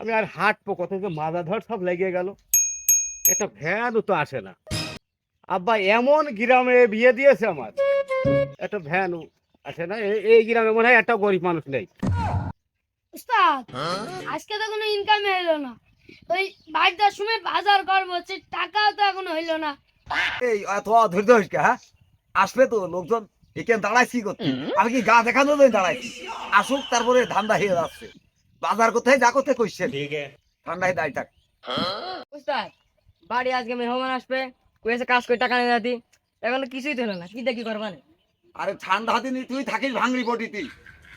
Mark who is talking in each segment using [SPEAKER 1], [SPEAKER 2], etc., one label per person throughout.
[SPEAKER 1] আমি আর হাঁটবো যে মাজা ধর সব লেগে গেল। একটা ভ্যানও তো আসে না। আব্বা এমন গ্রামে বিয়ে দিয়েছে আমার। একটা ভ্যানও আসে না এই- গ্রামে মনে হয় একটা গরিব মানুষ নেই।
[SPEAKER 2] উস্তাদ আজকে তো কোনো ইনকাম না। ওই বাড়িটার সময় বাজার করব সে টাকাও তো এখনও হইল না।
[SPEAKER 3] এই এত ধৈর্য হইস হ্যাঁ? আসবে তো লোকজন এখানে দাঁড়াইছি করতে আমি কি গা দেখানো দাঁড়াইছি? আসুক তারপরে ধান্দা হয়ে যাচ্ছে। বাজার কোথায় যা কোথায় কইছেন? ঠান্ডায় দাঁড়িয়ে থাক।
[SPEAKER 4] উস্তাদ বাড়ি আজকে মেহমান আসবে কইছে কাজ করে টাকা নিয়ে যাতি। এখন কিছুই তো হলো না কি দেখি করবা না?
[SPEAKER 3] আরে ঠান্ডা হাতে নিয়ে তুই থাকিস ভাঙড়ি পটিতে।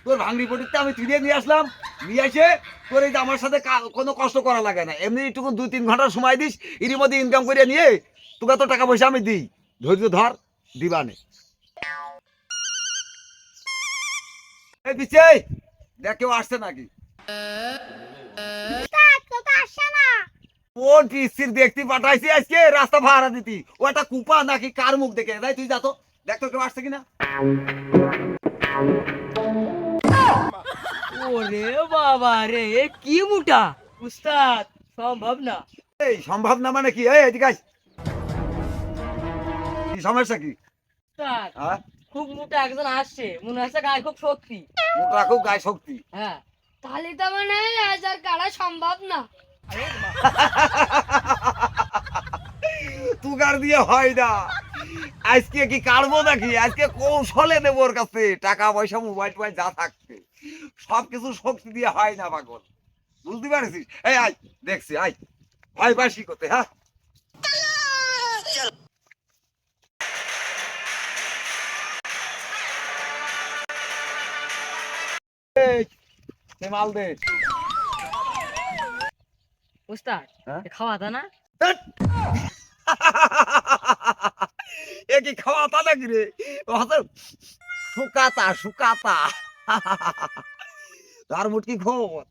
[SPEAKER 3] তোর ভাঙড়ি পটিতে আমি তুলে নিয়ে আসলাম নিয়ে এসে তোর এই যে আমার সাথে কোনো কষ্ট করা লাগে না। এমনি একটু দুই তিন ঘণ্টা সময় দিস এরই মধ্যে ইনকাম করে নিয়ে তোকে তো টাকা পয়সা আমি দিই। ধৈর্য ধর দিবানে এই পিছে দেখ কেউ আসছে নাকি? কোন পিসির দেখতে পাঠাইছি আজকে? রাস্তা ভাড়া দিতি। ও একটা কুপা নাকি কার মুখ দেখে? তাই তুই যা দেখ তো কেউ আসছে কিনা।
[SPEAKER 4] ওরে বাবা রে এ কি মুটা? উস্তাদ সম্ভব না।
[SPEAKER 3] এই সম্ভব না মানে কি? এই এদিকে আয়। কি সমস্যা কি?
[SPEAKER 4] উস্তাদ
[SPEAKER 3] হ্যাঁ?
[SPEAKER 4] খুব মোটা একজন আসছে। মনে হচ্ছে গায়ে খুব শক্তি।
[SPEAKER 3] মোটা খুব গায়ে শক্তি।
[SPEAKER 4] হ্যাঁ।
[SPEAKER 2] তাহলে তো মানে আজ আর কাটা সম্ভব না।
[SPEAKER 3] তুগার দিয়ে হয় না। আজকে কি কাটবো নাকি? আজকে কৌশলে নেব ওর কাছে। টাকা পয়সা, মোবাইল টোবাইল যা থাকবে সব কিছু শক্তি দিয়ে হয় না পাগল। বুঝতে পারছিস? এই, আয়, দেখছি, আয়। ভয় পাসি করতে হ্যাঁ? সে মাল দে।
[SPEAKER 4] উস্তাদ
[SPEAKER 3] হ্যাঁ?
[SPEAKER 4] এ না?
[SPEAKER 3] এ কি খাওয়াতা নাকি রে? ও শুকাতা শুকাতা। তার মুটকি খোর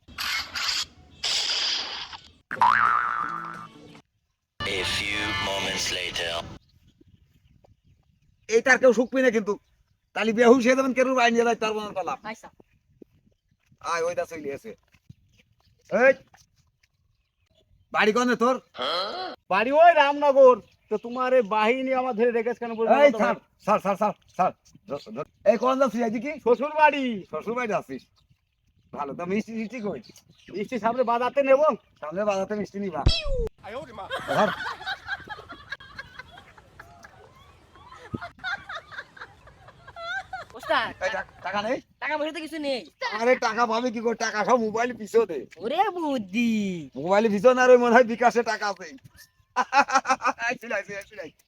[SPEAKER 5] A few moments later.
[SPEAKER 3] এইটার কেউ শুকবি না কিন্তু। তাহলে বেহুশ হয়ে যাবেন কেউ আইন তার মনে
[SPEAKER 4] আইসা
[SPEAKER 3] আয় ওইটা চলে আছে এই বাড়ি কনে তোর?
[SPEAKER 1] বাড়ি ওই রামনগর। তো তোমার এই বাহিনী আমার ধরে রেখেছে কেন বলব
[SPEAKER 3] এই sir sir sir sir sir. এই কোন যাচ্ছিস আজকে কি
[SPEAKER 1] শ্বশুর বাড়ি
[SPEAKER 3] শ্বশুর বাড়ি আছিস। ভালো তো মিষ্টি মিষ্টি কই?
[SPEAKER 1] মিষ্টি সামনে বাজাতে নেব।
[SPEAKER 3] সামনে বাজাতে মিষ্টি নিবা। ধর।
[SPEAKER 4] উস্তাদ
[SPEAKER 3] এই টাক- টাকা নেই?
[SPEAKER 4] টাকা পয়সা তো কিছু নেই।
[SPEAKER 3] আরে টাকা পাবে কি করে? টাকা সব মোবাইল পিছনে
[SPEAKER 4] ওরে বুদ্ধি।
[SPEAKER 3] মোবাইল পিছনে আর ওই মনে হয় বিকাশে টাকা আছে। আইছিল, আইছিল, আইছিল, আইছিল।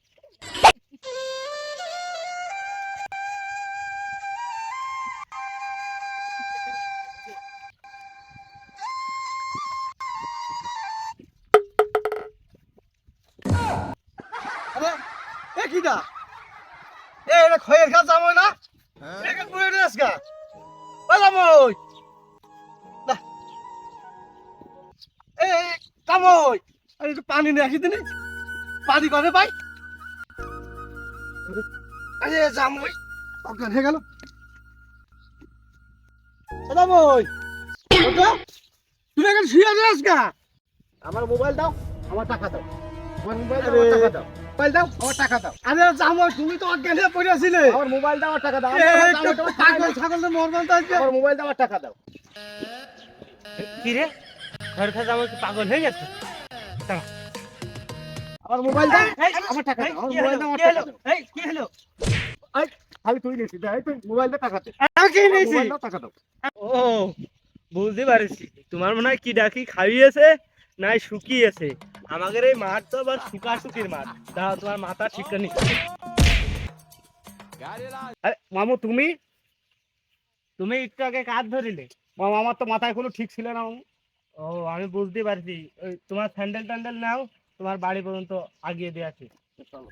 [SPEAKER 3] আরে, এ কিটা? এ, এটা খয়ের গাছ জামই না? এটা পুরো ড্রেস গা। ও জামই। না। এ, এ, জামই। আরে একটু পানি নিয়ে আসি দিনি পানি করে ভাই আরে জামই অজ্ঞান হয়ে গেল ওটা তুই এখানে শুয়ে আছিস গা
[SPEAKER 1] আমার মোবাইল দাও আমার টাকা দাও আমার মোবাইল দাও টাকা দাও মোবাইল দাও আমার টাকা দাও।
[SPEAKER 3] আরে জামই তুমি তো অজ্ঞান হয়ে পড়ে আছিলে।
[SPEAKER 1] আমার মোবাইল দাও টাকা দাও।
[SPEAKER 3] পাগল ছাগল তো মরমান তো
[SPEAKER 1] আমার মোবাইল দাও টাকা দাও। কি রে? ঘর খাজা আমার কি পাগল হয়ে গেছে? দাঁড়া। আমার মোবাইল দাও আমার টাকা দাও আমার মোবাইল দাও আমার টাকা দাও।
[SPEAKER 4] এই কি হলো?
[SPEAKER 1] এই, আমি তুই তুই মোবাইল দাও টাকা দে।
[SPEAKER 4] আমি কি
[SPEAKER 1] মোবাইল দাও টাকা দাও। ও বুঝতে পারছি। তোমার মনে হয় কি ডাকি খাইয়েছে নাই শুকিয়েছে? আমাদের এই মাঠ তো আবার শুকা শুকির মাঠ। দাঁড়া তোমার মাথা ঠিক নিচ্ছি। আরে, মামু তুমি? তুমি একটু আগে কাজ ধরিলে। মামা আমার তো মাথায় কোনো ঠিক ছিল না মামু। ও আমি বুঝতে পারছি। তোমার স্যান্ডেল ট্যান্ডেল নাও তোমার বাড়ি পর্যন্ত আগিয়ে দিয়ে আছে। চলো